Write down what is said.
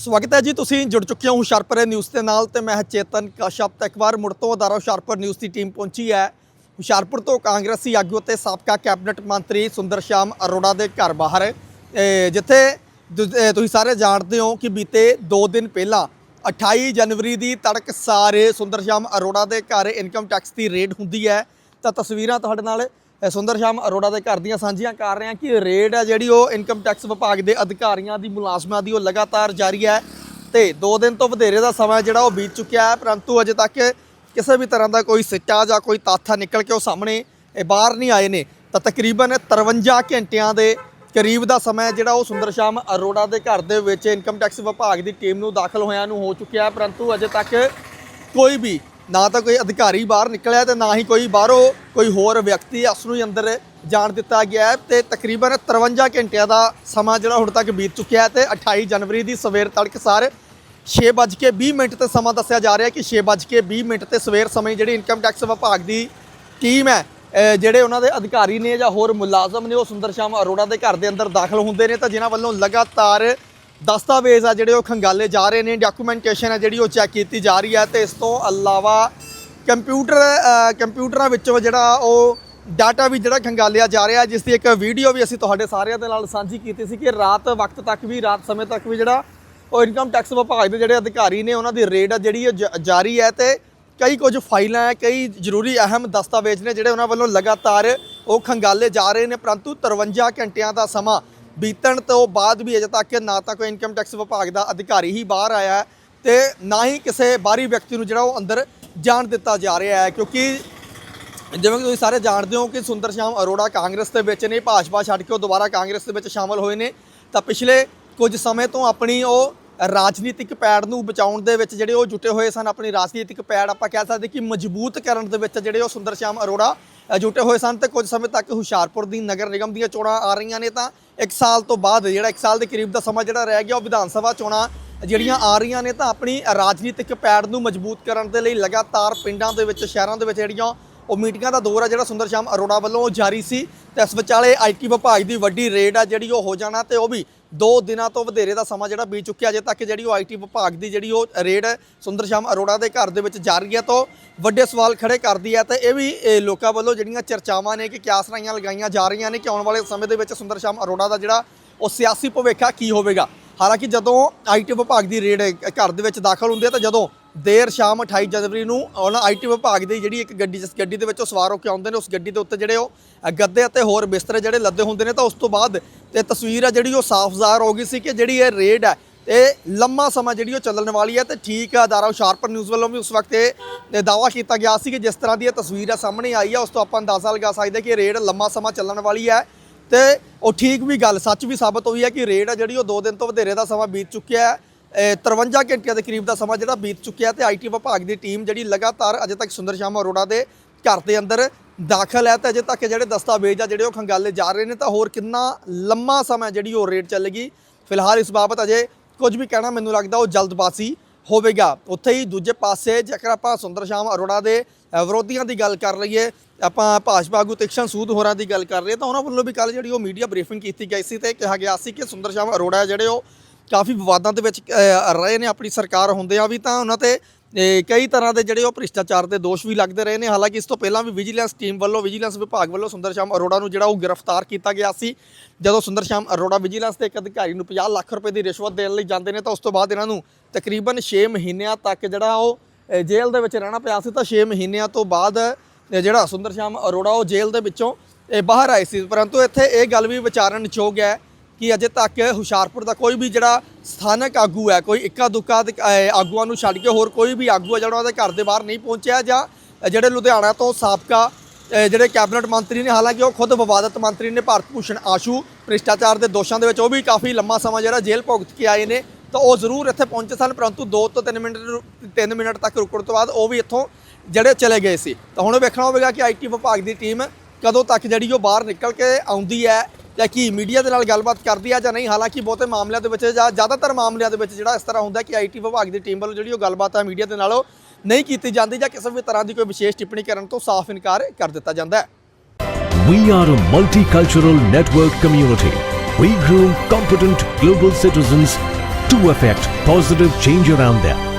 ਸਵਾਗਤ ਹੈ ਜੀ। ਤੁਸੀਂ ਜੁੜ ਚੁੱਕੇ ਹੋ ਹੁਸ਼ਿਆਰਪੁਰ ਨਿਊਜ਼ ਦੇ ਨਾਲ ਤੇ ਮੈਂ ਚੇਤਨ ਕਸ਼ਪ ਤੇ ਇੱਕ ਵਾਰ ਮੁੜ ਤੋਂ ਅਦਾਰਾ ਹੁਸ਼ਿਆਰਪੁਰ ਨਿਊਜ਼ ਦੀ ਟੀਮ ਪਹੁੰਚੀ ਹੈ। ਹੁਸ਼ਿਆਰਪੁਰ ਤੋਂ ਕਾਂਗਰਸੀ ਆਗੂ ਅਤੇ ਸਾਬਕਾ ਕੈਬਨਿਟ ਮੰਤਰੀ ਸੁੰਦਰ ਸ਼ਾਮ ਅਰੋੜਾ ਦੇ ਘਰ ਬਾਹਰ ਜਿੱਥੇ ਦੁ- ਤੁਸੀਂ ਸਾਰੇ ਜਾਣਦੇ ਹੋ ਕਿ ਬੀਤੇ 2 ਦਿਨ ਪਹਿਲਾਂ 28 ਜਨਵਰੀ ਦੀ ਤੜਕ ਸਾਰੇ ਸੁੰਦਰ ਸ਼ਾਮ ਅਰੋੜਾ ਦੇ ਘਰ ਇਨਕਮ ਟੈਕਸ ਦੀ ਰੇਡ ਹੁੰਦੀ ਹੈ। ਤਾਂ ਤਸਵੀਰਾਂ ਤੁਹਾਡੇ ਨਾਲ ਸੁੰਦਰ ਸ਼ਾਮ ਅਰੋੜਾ ਦੇ ਘਰ ਦੀਆਂ ਸਾਂਝੀਆਂ ਕਰ ਰਹੇ ਹਾਂ ਕਿ ਰੇਡ ਹੈ ਜਿਹੜੀ ਉਹ ਇਨਕਮ ਟੈਕਸ ਵਿਭਾਗ ਦੇ ਅਧਿਕਾਰੀਆਂ ਦੀ, ਮੁਲਾਜ਼ਮਾਂ ਦੀ ਉਹ ਲਗਾਤਾਰ ਜਾਰੀ ਹੈ। ਤੇ 2 ਦਿਨ ਤੋਂ ਵਧੇਰੇ ਦਾ ਸਮਾਂ ਜਿਹੜਾ ਉਹ ਬੀਤ ਚੁੱਕਿਆ ਹੈ, ਪਰੰਤੂ ਅਜੇ ਤੱਕ ਕਿਸੇ ਵੀ ਤਰ੍ਹਾਂ ਦਾ ਕੋਈ ਸਿੱਟਾ ਜਾਂ ਕੋਈ ਤਾਥਾ ਨਿਕਲ ਕੇ ਉਹ ਸਾਹਮਣੇ, ਇਹ ਬਾਹਰ ਨਹੀਂ ਆਏ ਨੇ। ਤਾਂ ਤਕਰੀਬਨ 53 ਘੰਟਿਆਂ ਦੇ ਕਰੀਬ ਦਾ ਸਮਾਂ ਜਿਹੜਾ ਉਹ ਸੁੰਦਰ ਸ਼ਾਮ ਅਰੋੜਾ ਦੇ ਘਰ ਦੇ ਵਿੱਚ ਇਨਕਮ ਟੈਕਸ ਵਿਭਾਗ ਦੀ ਟੀਮ ਨੂੰ ਦਾਖਲ ਹੋਇਆਂ ਨੂੰ ਹੋ ਚੁੱਕਿਆ ਹੈ, ਪਰੰਤੂ ਅਜੇ ਤੱਕ ਕੋਈ ਵੀ ਨਾ ਤਾਂ ਕੋਈ ਅਧਿਕਾਰੀ ਬਾਹਰ ਨਿਕਲਿਆ ਤੇ ਨਾ ਹੀ ਕੋਈ ਬਾਹਰੋਂ ਕੋਈ ਹੋਰ ਵਿਅਕਤੀ ਉਸ ਨੂੰ ਹੀ ਅੰਦਰ ਜਾਣ ਦਿੱਤਾ ਗਿਆ ਹੈ ਤੇ ਤਕਰੀਬਨ 53 ਘੰਟਿਆਂ ਦਾ ਸਮਾਂ ਜਿਹੜਾ ਹੁਣ ਤੱਕ ਬੀਤ ਚੁੱਕਿਆ ਹੈ ਤੇ 28 ਜਨਵਰੀ ਦੀ ਸਵੇਰ ਤੜਕਸਾਰ 6:20 ਮਿੰਟ ਤੇ ਸਮਾਂ ਦੱਸਿਆ ਜਾ ਰਿਹਾ ਕਿ 6:20 ਮਿੰਟ ਤੇ ਸਵੇਰ ਸਮੇਂ ਜਿਹੜੀ ਇਨਕਮ ਟੈਕਸ ਵਿਭਾਗ ਦੀ ਟੀਮ ਹੈ ਜਿਹੜੇ ਉਹਨਾਂ ਦੇ ਅਧਿਕਾਰੀ ਨੇ ਜਾਂ ਹੋਰ ਮੁਲਾਜ਼ਮ ਨੇ ਉਹ ਸੁੰਦਰ ਸ਼ਾਮ ਅਰੋੜਾ ਦੇ ਘਰ ਦੇ ਅੰਦਰ ਦਾਖਲ ਹੁੰਦੇ ਨੇ ਤਾਂ ਜਿਨ੍ਹਾਂ ਵੱਲੋਂ ਲਗਾਤਾਰ ਦਸਤਾਵੇਜ਼ ਆ ਜਿਹੜੇ ਉਹ ਖੰਗਾਲੇ ਜਾ ਰਹੇ ਨੇ ਡਾਕੂਮੈਂਟੇਸ਼ਨ ਹੈ ਜਿਹੜੀ ਉਹ ਚੈੱਕ ਕੀਤੀ ਜਾ ਰਹੀ ਹੈ ਤੇ ਇਸ ਤੋਂ ਇਲਾਵਾ ਕੰਪਿਊਟਰ ਕੰਪਿਊਟਰਾਂ ਵਿੱਚੋਂ ਜਿਹੜਾ ਉਹ ਡਾਟਾ ਵੀ ਜਿਹੜਾ ਖੰਗਾਲਿਆ ਜਾ ਰਿਹਾ, ਜਿਸ ਦੀ ਇੱਕ ਵੀਡੀਓ ਵੀ ਅਸੀਂ ਤੁਹਾਡੇ ਸਾਰਿਆਂ ਦੇ ਨਾਲ ਸਾਂਝੀ ਕੀਤੀ ਸੀ ਕਿ ਰਾਤ ਵਕਤ ਤੱਕ ਵੀ, ਰਾਤ ਸਮੇਂ ਤੱਕ ਵੀ ਜਿਹੜਾ ਉਹ ਇਨਕਮ ਟੈਕਸ ਵਿਭਾਗ ਦੇ ਜਿਹੜੇ ਅਧਿਕਾਰੀ ਨੇ, ਉਹਨਾਂ ਦੀ ਰੇਡ ਆ ਜਿਹੜੀ ਉਹ ਜ- ਜਾਰੀ ਹੈ ਤੇ ਕਈ ਕੁਝ ਫਾਈਲਾਂ ਹੈ ਕਈ ਜ਼ਰੂਰੀ ਅਹਿਮ ਦਸਤਾਵੇਜ਼ ਨੇ ਜਿਹੜੇ ਉਹਨਾਂ ਵੱਲੋਂ ਲਗਾਤਾਰ ਉਹ ਖੰਗਾਲੇ ਜਾ ਰਹੇ ਨੇ, ਪਰੰਤੂ 53 ਘੰਟਿਆਂ ਦਾ ਸਮਾਂ ਬੀਤਣ ਤੋਂ ਬਾਅਦ ਵੀ ਅਜੇ ਤੱਕ ਨਾ ਤਾਂ ਕੋਈ ਇਨਕਮ ਟੈਕਸ ਵਿਭਾਗ ਦਾ ਅਧਿਕਾਰੀ ਹੀ ਬਾਹਰ ਆਇਆ ਹੈ ਤੇ ਨਾ ਹੀ ਕਿਸੇ ਬਾਹਰੀ ਵਿਅਕਤੀ ਨੂੰ ਜਿਹੜਾ ਉਹ ਅੰਦਰ ਜਾਣ ਦਿੱਤਾ ਜਾ ਰਿਹਾ ਹੈ, ਕਿਉਂਕਿ ਜਿਵੇਂ ਕਿ ਤੁਸੀਂ ਸਾਰੇ ਜਾਣਦੇ ਹੋ ਕਿ ਸੁੰਦਰ ਸ਼ਾਮ ਅਰੋੜਾ ਕਾਂਗਰਸ ਦੇ ਵਿੱਚ ਨੇ, ਭਾਜਪਾ ਛੱਡ ਕੇ ਉਹ ਦੁਬਾਰਾ ਕਾਂਗਰਸ ਦੇ ਵਿੱਚ ਸ਼ਾਮਲ ਹੋਏ ਨੇ। ਤਾਂ ਪਿਛਲੇ ਕੁਝ ਸਮੇਂ ਤੋਂ ਆਪਣੀ ਉਹ ਰਾਜਨੀਤਿਕ ਪੈੜ ਨੂੰ ਬਚਾਉਣ ਦੇ ਵਿੱਚ ਜਿਹੜੇ ਉਹ ਜੁਟੇ ਹੋਏ ਸਨ, ਆਪਣੀ ਰਾਜਨੀਤਿਕ ਪੈੜ ਆਪਾਂ ਕਹਿ ਸਕਦੇ ਕਿ ਮਜ਼ਬੂਤ ਕਰਨ ਦੇ ਵਿੱਚ ਜਿਹੜੇ ਉਹ ਸੁੰਦਰ ਸ਼ਾਮ ਅਰੋੜਾ ਜੁਟੇ ਹੋਏ ਸਨ ਤੇ ਕੁਝ ਸਮੇਂ ਤੱਕ ਹੁਸ਼ਿਆਰਪੁਰ ਦੀ ਨਗਰ ਨਿਗਮ ਦੀਆਂ ਚੋਣਾਂ ਆ ਰਹੀਆਂ ਨੇ ਤਾਂ ਇੱਕ ਸਾਲ ਤੋਂ ਬਾਅਦ, ਜਿਹੜਾ ਇੱਕ ਸਾਲ ਦੇ ਕਰੀਬ ਦਾ ਸਮਾਂ ਜਿਹੜਾ ਰਹਿ ਗਿਆ, ਉਹ ਵਿਧਾਨ ਸਭਾ ਚੋਣਾਂ ਜਿਹੜੀਆਂ ਆ ਰਹੀਆਂ ਨੇ ਤਾਂ ਆਪਣੀ ਰਾਜਨੀਤਿਕ ਪੈੜ ਨੂੰ ਮਜ਼ਬੂਤ ਕਰਨ ਦੇ ਲਈ ਲਗਾਤਾਰ ਪਿੰਡਾਂ ਦੇ ਵਿੱਚ, ਸ਼ਹਿਰਾਂ ਦੇ ਵਿੱਚ ਜਿਹੜੀਆਂ ਉਹ ਮੀਟਿੰਗਾਂ ਦਾ ਦੌਰ ਆ ਜਿਹੜਾ ਸੁੰਦਰ ਸ਼ਾਮ ਅਰੋੜਾ ਵੱਲੋਂ ਉਹ ਜਾਰੀ ਸੀ ਤੇ ਇਸ ਵਿਚਾਲੇ ਆਈਟੀ ਵਿਭਾਗ ਦੀ ਵੱਡੀ ਰੇਡ ਆ ਜਿਹੜੀ ਉਹ ਹੋ ਜਾਣਾ ਤੇ ਉਹ ਵੀ ਦੋ ਦਿਨਾਂ ਤੋਂ ਵਧੇਰੇ ਦਾ ਸਮਾਂ ਜਿਹੜਾ ਬੀਤ ਚੁੱਕਿਆ, ਅਜੇ ਤੱਕ ਜਿਹੜੀ ਉਹ ਆਈਟੀ ਵਿਭਾਗ ਦੀ ਜਿਹੜੀ ਉਹ ਰੇਡ ਸੁੰਦਰ ਸ਼ਾਮ ਅਰੋੜਾ ਦੇ ਘਰ ਦੇ ਵਿੱਚ ਜਾਰੀ ਹੈ, ਤੋਂ ਵੱਡੇ ਸਵਾਲ ਖੜੇ ਕਰਦੀ ਹੈ ਤੇ ਇਹ ਵੀ ਲੋਕਾਂ ਵੱਲੋਂ ਜਿਹੜੀਆਂ ਚਰਚਾਵਾਂ ਨੇ ਕਿ ਕਿਆਸ ਰਾਈਆਂ ਲਗਾਈਆਂ ਜਾ ਰਹੀਆਂ ਨੇ, ਕਿ ਆਉਣ ਵਾਲੇ ਸਮੇਂ ਦੇ ਵਿੱਚ ਸੁੰਦਰ ਸ਼ਾਮ ਅਰੋੜਾ ਦਾ ਜਿਹੜਾ ਉਹ ਸਿਆਸੀ ਭਵਿੱਖ ਕੀ ਹੋਵੇਗਾ? ਹਾਲਾਂਕਿ ਜਦੋਂ ਆਈਟੀ ਵਿਭਾਗ ਦੀ ਰੇਡ ਘਰ ਦੇ ਵਿੱਚ ਦਾਖਲ ਹੁੰਦੀ ਹੈ, ਤਾਂ ਜਦੋਂ ਦੇਰ ਸ਼ਾਮ 28 ਜਨਵਰੀ ਨੂੰ ਉਹਨਾਂ ਆਈਟੀ ਵਿਭਾਗ ਦੀ ਜਿਹੜੀ ਇੱਕ ਗੱਡੀ ਜਿਸ ਗੱਡੀ ਦੇ ਵਿੱਚ ਉਹ ਸਵਾਰ ਹੋ ਕੇ ਆਉਂਦੇ ਨੇ, ਉਸ ਗੱਡੀ ਦੇ ਉੱਤੇ ਜਿਹੜੇ ਉਹ ਗੱਦੇ ਅਤੇ ਹੋਰ ਬਿਸਤਰੇ ਜਿਹੜੇ ਲੱਦੇ ਹੁੰਦੇ ਨੇ ਤਾਂ ਉਸ ਤੋਂ ਬਾਅਦ ਤੇ ਤਸਵੀਰ ਆ ਜਿਹੜੀ ਉਹ ਸਾਫ਼ ਜ਼ਾਹਰ ਹੋ ਗਈ ਸੀ ਕਿ ਜਿਹੜੀ ਇਹ ਰੇਡ ਹੈ ਇਹ ਲੰਮਾ ਸਮਾਂ ਜਿਹੜੀ ਉਹ ਚੱਲਣ ਵਾਲੀ ਹੈ ਤੇ ਠੀਕ ਹੈ ਅਦਾਰਾ ਹੁਸ਼ਿਆਰਪੁਰ ਨਿਊਜ਼ ਵੱਲੋਂ ਵੀ ਉਸ ਵਕਤ ਇਹ ਦਾਵਾ ਕੀਤਾ ਗਿਆ ਸੀ ਕਿ ਜਿਸ ਤਰ੍ਹਾਂ ਦੀ ਇਹ ਤਸਵੀਰ ਆ ਸਾਹਮਣੇ ਆਈ ਆ, ਉਸ ਤੋਂ ਆਪਾਂ ਅੰਦਾਜ਼ਾ ਲਗਾ ਸਕਦੇ ਕਿ ਰੇਡ ਲੰਮਾ ਸਮਾਂ ਚੱਲਣ ਵਾਲੀ ਹੈ ਤੇ ਉਹ ਠੀਕ ਵੀ ਗੱਲ, ਸੱਚ ਵੀ ਸਾਬਤ ਹੋਈ ਹੈ ਕਿ ਰੇਡ ਆ ਜਿਹੜੀ ਉਹ 2 ਦਿਨ ਤੋਂ ਵਧੇਰੇ ਦਾ ਸਮਾਂ ਬੀਤ ਚੁੱਕਿਆ ਹੈ। 53 ਘੰਟਿਆਂ ਦੇ ਕਰੀਬ ਦਾ ਸਮਾਂ ਜਿਹੜਾ ਬੀਤ ਚੁੱਕਿਆ ਤੇ ਆਈਟੀ ਵਿਭਾਗ ਦੀ ਟੀਮ ਜਿਹੜੀ ਲਗਾਤਾਰ ਅਜੇ ਤੱਕ ਸੁੰਦਰ ਸ਼ਾਮ ਅਰੋੜਾ ਦੇ ਘਰ ਦੇ ਅੰਦਰ ਦਾਖਲ ਹੈ ਤੇ ਅਜੇ ਤੱਕ ਜਿਹੜੇ ਦਸਤਾਵੇਜ਼ ਆ ਜਿਹੜੇ ਉਹ ਖੰਗਾਲੇ ਜਾ ਰਹੇ ਨੇ ਤਾਂ ਹੋਰ ਕਿੰਨਾ ਲੰਮਾ ਸਮਾਂ ਜਿਹੜੀ ਉਹ ਰੇਟ ਚੱਲੇਗੀ? ਫਿਲਹਾਲ ਇਸ ਬਾਬਤ ਅਜੇ ਕੁਝ ਵੀ ਕਹਿਣਾ ਮੈਨੂੰ ਲੱਗਦਾ ਉਹ ਜਲਦਬਾਜ਼ੀ ਹੋਵੇਗਾ। ਉੱਥੇ ਹੀ ਦੂਜੇ ਪਾਸੇ ਜੇਕਰ ਆਪਾਂ ਸੁੰਦਰ ਸ਼ਾਮ ਅਰੋੜਾ ਦੇ ਵਿਰੋਧੀਆਂ ਦੀ ਗੱਲ ਕਰ ਲਈਏ, ਆਪਾਂ ਭਾਜਪਾ ਆਗੂ ਤਿਕਸ਼ਨ ਸੂਦ ਹੋਰਾਂ ਦੀ ਗੱਲ ਕਰ ਰਹੇ ਤਾਂ ਉਹਨਾਂ ਵੱਲੋਂ ਵੀ ਕੱਲ ਜਿਹੜੀ ਉਹ ਮੀਡੀਆ ਬਰੀਫਿੰਗ ਕੀਤੀ ਗਈ ਸੀ ਤੇ ਕਿਹਾ ਗਿਆ ਸੀ ਕਿ ਸੁੰਦਰ ਸ਼ਾਮ ਅਰੋੜਾ ਜਿਹੜੇ ਉਹ ਕਾਫੀ ਵਿਵਾਦਾਂ ਦੇ ਵਿੱਚ ਰਹੇ ਨੇ, ਆਪਣੀ ਸਰਕਾਰ ਹੁੰਦਿਆਂ ਵੀ ਤਾਂ ਉਹਨਾਂ ਤੇ ਕਈ ਤਰ੍ਹਾਂ ਦੇ ਜਿਹੜੇ ਉਹ ਭ੍ਰਿਸ਼ਟਾਚਾਰ ਦੇ ਦੋਸ਼ ਵੀ ਲੱਗਦੇ ਰਹੇ ਨੇ। ਹਾਲਾਂਕਿ ਇਸ ਤੋਂ ਪਹਿਲਾਂ ਵੀ ਵਿਜੀਲੈਂਸ ਟੀਮ ਵੱਲੋਂ ਵਿਜੀਲੈਂਸ ਵਿਭਾਗ ਵੱਲੋਂ ਸੁੰਦਰ ਸ਼ਾਮ ਅਰੋੜਾ ਨੂੰ ਜਿਹੜਾ ਉਹ ਗ੍ਰਿਫਤਾਰ ਕੀਤਾ ਗਿਆ ਸੀ। ਜਦੋਂ ਸੁੰਦਰ ਸ਼ਾਮ ਅਰੋੜਾ ਵਿਜੀਲੈਂਸ ਦੇ ਇੱਕ ਅਧਿਕਾਰੀ ਨੂੰ 50 ਲੱਖ ਰੁਪਏ ਦੀ ਰਿਸ਼ਵਤ ਦੇਣ ਲਈ ਜਾਂਦੇ ਨੇ, ਤਾਂ ਉਸ ਤੋਂ ਬਾਅਦ ਇਹਨਾਂ ਨੂੰ ਤਕਰੀਬਨ 6 ਮਹੀਨਿਆਂ ਤੱਕ ਜਿਹੜਾ ਉਹ ਜੇਲ੍ਹ ਦੇ ਵਿੱਚ ਰਹਿਣਾ ਪਿਆ ਸੀ। ਤਾਂ 6 ਮਹੀਨਿਆਂ ਤੋਂ ਬਾਅਦ ਜਿਹੜਾ ਸੁੰਦਰ ਸ਼ਾਮ ਅਰੋੜਾ ਉਹ ਜੇਲ੍ਹ ਦੇ ਵਿੱਚੋਂ ਬਾਹਰ ਆਏ ਸੀ। ਪਰੰਤੂ ਇੱਥੇ ਇਹ ਗੱਲ ਵੀ ਵਿਚਾਰਨ ਯੋਗ ਹੈ ਕਿ ਅਜੇ ਤੱਕ ਹੁਸ਼ਿਆਰਪੁਰ ਦਾ ਕੋਈ ਵੀ ਜਿਹੜਾ ਸਥਾਨਕ ਆਗੂ ਹੈ, ਕੋਈ ਇੱਕਾ ਦੁੱਕਾ ਅਧਿਕ- ਆਗੂਆਂ ਨੂੰ ਛੱਡ ਕੇ ਹੋਰ ਕੋਈ ਵੀ ਆਗੂ ਹੈ ਜਿਹੜਾ ਉਹਦੇ ਘਰ ਦੇ ਬਾਹਰ ਨਹੀਂ ਪਹੁੰਚਿਆ ਜਾਂ ਜਿਹੜੇ ਲੁਧਿਆਣਾ ਤੋਂ ਸਾਬਕਾ ਜਿਹੜੇ ਕੈਬਨਿਟ ਮੰਤਰੀ ਨੇ, ਹਾਲਾਂਕਿ ਉਹ ਖੁਦ ਵਿਵਾਦਤ ਮੰਤਰੀ ਨੇ, ਭਾਰਤ ਭੂਸ਼ਣ ਆਸ਼ੂ, ਭ੍ਰਿਸ਼ਟਾਚਾਰ ਦੇ ਦੋਸ਼ਾਂ ਦੇ ਵਿੱਚ ਉਹ ਵੀ ਕਾਫੀ ਲੰਮਾ ਸਮਾਂ ਜਿਹੜਾ ਜੇਲ੍ਹ ਭੁਗਤ ਕੇ ਆਏ ਨੇ, ਤਾਂ ਉਹ ਜ਼ਰੂਰ ਇੱਥੇ ਪਹੁੰਚੇ ਸਨ, ਪਰੰਤੂ 2 ਤੋਂ 3 ਮਿੰਟ 3 ਮਿੰਟ ਤੱਕ ਰੁਕਣ ਤੋਂ ਬਾਅਦ ਉਹ ਵੀ ਇੱਥੋਂ ਜਿਹੜੇ ਚਲੇ ਗਏ ਸੀ। ਤਾਂ ਹੁਣ ਵੇਖਣਾ ਹੋਵੇਗਾ ਕਿ ਆਈਟੀ ਵਿਭਾਗ ਦੀ ਟੀਮ ਕਦੋਂ ਤੱਕ ਜਿਹੜੀ ਉਹ ਬਾਹਰ ਨਿਕਲ ਕੇ ਆਉਂਦੀ ਹੈ ਜਾਂ ਕੀ ਮੀਡੀਆ ਦੇ ਨਾਲ ਗੱਲਬਾਤ ਕਰਦੀ ਹੈ ਜਾਂ ਨਹੀਂ, ਹਾਲਾਂਕਿ ਬਹੁਤੇ ਮਾਮਲਿਆਂ ਦੇ ਵਿੱਚ ਜਾਂ ਜ਼ਿਆਦਾਤਰ ਮਾਮਲਿਆਂ ਦੇ ਵਿੱਚ ਜਿਹੜਾ ਇਸ ਤਰ੍ਹਾਂ ਹੁੰਦਾ ਕਿ ਆਈਟੀ ਵਿਭਾਗ ਦੀ ਟੀਮ ਵੱਲੋਂ ਜਿਹੜੀ ਉਹ ਗੱਲਬਾਤ ਹੈ ਮੀਡੀਆ ਦੇ ਨਾਲ ਨਹੀਂ ਕੀਤੀ ਜਾਂਦੀ ਜਾਂ ਕਿਸੇ ਵੀ ਤਰ੍ਹਾਂ ਦੀ ਕੋਈ ਵਿਸ਼ੇਸ਼ ਟਿੱਪਣੀ ਕਰਨ ਤੋਂ ਸਾਫ਼ ਇਨਕਾਰ ਕਰ ਦਿੱਤਾ ਜਾਂਦਾ ਹੈ We are a multicultural network community. We groom competent global citizens to effect positive change around them.